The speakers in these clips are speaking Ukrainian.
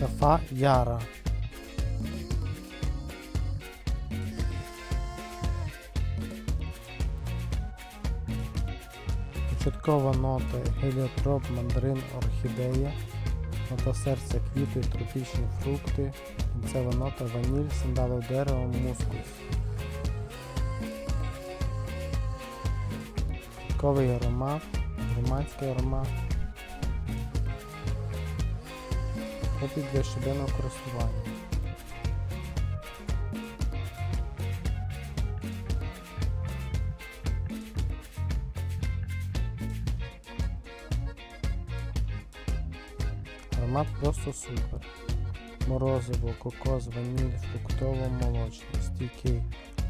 Кафа Яра. Початкова нота геліотроп, мандарин, орхідея, нота серця квіти, тропічні фрукти, кінцева нота ваніль, сандалове дерево, мускус. Початковий аромат, громадський аромат. Опит для щоденного користування. Аромат просто супер. Морозиво, кокос, ваніль, фруктово-молочний, стійкий.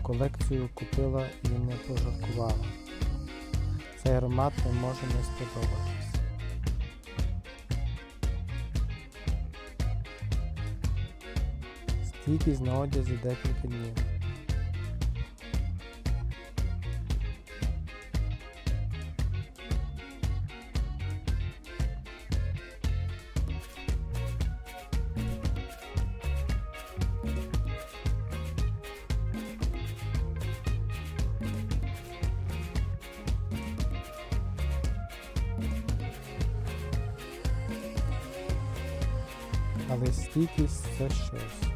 Колекцію купила і не пожаркувала. Цей аромат не може не сподобатись. Fiques na odiosidade infinita. але стійкість це щось.